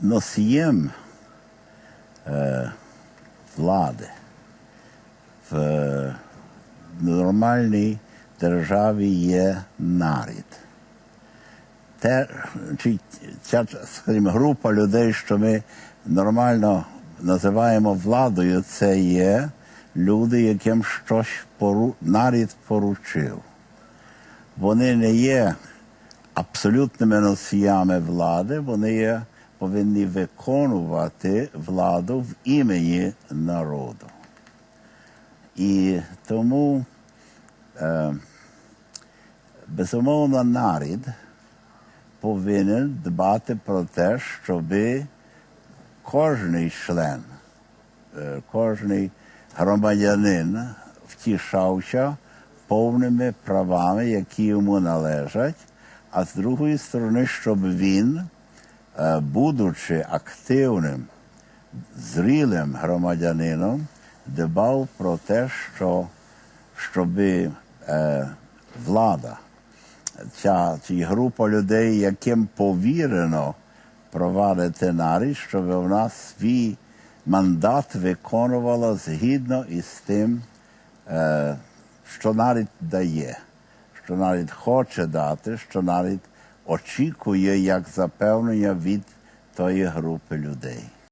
носієм е, влади в нормальній державі є нарід. Те, чи ця скажімо, група людей, що ми нормально називаємо владою, це є люди, яким щось пору... нарід поручив. Вони не є абсолютними носіями влади, вони є, повинні виконувати владу в імені народу. І тому, е, безумовно, нарід повинен дбати про те, щоб кожний член, е, кожний громадянин втішався повними правами, які йому належать, а з другої сторони, щоб він, будучи активним, зрілим громадянином, дбав про те, що щоб е, влада, ця, ця група людей, яким повірено провадити нарід, щоб вона свій мандат виконувала згідно із тим, е, що нарід дає, що нарід хоче дати, що нарід очікує як запевнення від тої групи людей.